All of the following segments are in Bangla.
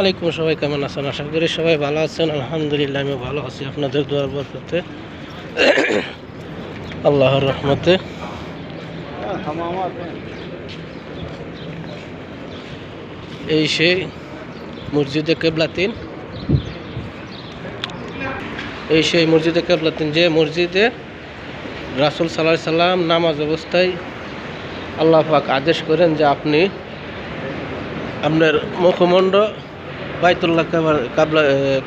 আলাইকুম সবাই কেমন আছেন? আশা করি সবাই ভালো আছেন। আলহামদুলিল্লাহ আমি ভালো আছি। আপনাদের দোয়ার বরকতে। আল্লাহর রহমতে। এই সেই মসজিদে কেবলাতিন এই সেই মসজিদে কেবলাতিন যে মসজিদে রাসুল সাল্লাহ সাল্লাম নামাজ অবস্থায় আল্লাহ পাক আদেশ করেন যে আপনি আপনার মুখমণ্ড বাইতুল্লাহ কাবার, কাবলা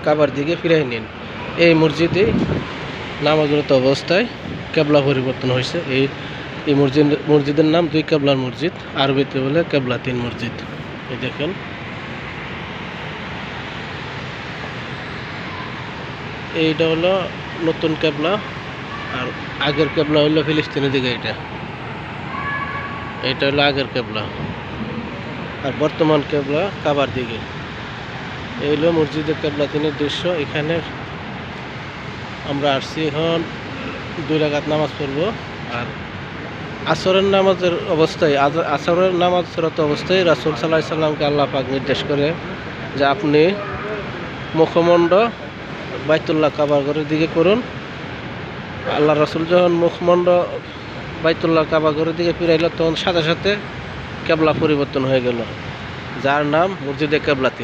কাবার দিকে ফিরাই নিন। এই মসজিদে নামাজরত অবস্থায় কেবলা পরিবর্তন হয়েছে। এই এই মসজিদ, মসজিদের নাম দুই কেবলার মসজিদ, আরবিতে বলে কেবলা তিন মসজিদ। এই দেখেন। এইটা হলো নতুন কেবলা, আর আগের কেবলা হলো ফিলিস্তিনের দিকে এটা। এটা হলো আগের কেবলা, আর বর্তমান কেবলা কাবার দিকে। এই হলো মসজিদের কেবলা তিনের দৃশ্য। এখানে আমরা আসছি এখন দুই রাকাত নামাজ পড়ব। আর আসরের নামাজের অবস্থায় আসরের নামাজরত অবস্থায় রাসুল সাল্লাহ সাল্লামকে আল্লাহ পাক নির্দেশ করে যে আপনি মুখমণ্ড বাইতুল্লাহ কাবাগরের দিকে করুন। আল্লাহ রসুল যখন মুখমণ্ড বাইতুল্লাহ কাবাগরের দিকে ফিরাইল, তখন সাথে সাথে কেবলা পরিবর্তন হয়ে গেল, যার নাম মসজিদে কেবলাতিন